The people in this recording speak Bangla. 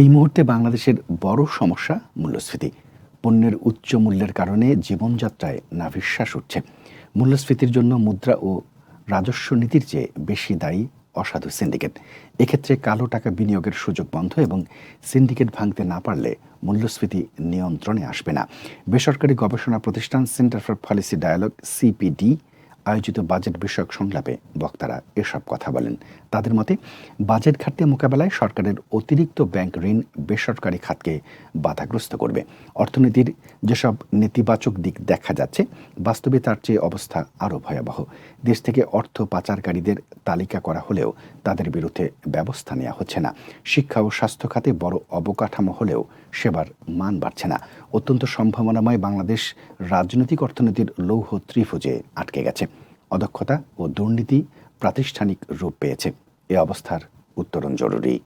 এই মুহূর্তে বাংলাদেশের বড় সমস্যা মূল্যস্ফীতি। পণ্যের উচ্চ মূল্যের কারণে জীবনযাত্রায় নাভিশ্বাস উঠছে। মূল্যস্ফীতির জন্য মুদ্রা ও রাজস্ব নীতির চেয়ে বেশি দায়ী অসাধু সিন্ডিকেট। এক্ষেত্রে কালো টাকা বিনিয়োগের সুযোগ বন্ধ এবং সিন্ডিকেট ভাঙতে না পারলে মূল্যস্ফীতি নিয়ন্ত্রণে আসবে না। বেসরকারি গবেষণা প্রতিষ্ঠান Centre for Policy Dialogue, CPD আয়োজিত বাজেট বিষয়ক সংলাপে বক্তারা এসব কথা বলেন। তাদের মতে, বাজেট ঘাটতি মোকাবেলায় সরকারের অতিরিক্ত ব্যাংক ঋণ বেসরকারি খাতকে বাধাগ্রস্ত করবে। অর্থনীতির যেসব নেতিবাচক দিক দেখা যাচ্ছে, বাস্তবে তার চেয়ে অবস্থা আরও ভয়াবহ। দেশ থেকে অর্থ পাচারকারীদের তালিকা করা হলেও তাদের বিরুদ্ধে ব্যবস্থা নেওয়া হচ্ছে না। শিক্ষা ও স্বাস্থ্য খাতে বড় অবকাঠামো হলেও সেবার মান বাড়ছে না। অত্যন্ত সম্ভাবনাময় বাংলাদেশ রাজনৈতিক অর্থনীতির লৌহ ত্রিভুজে আটকে গেছে। অদক্ষতা ও দুর্নীতি প্রাতিষ্ঠানিক রূপ পেয়েছে। এ অবস্থার উত্তরণ জরুরি।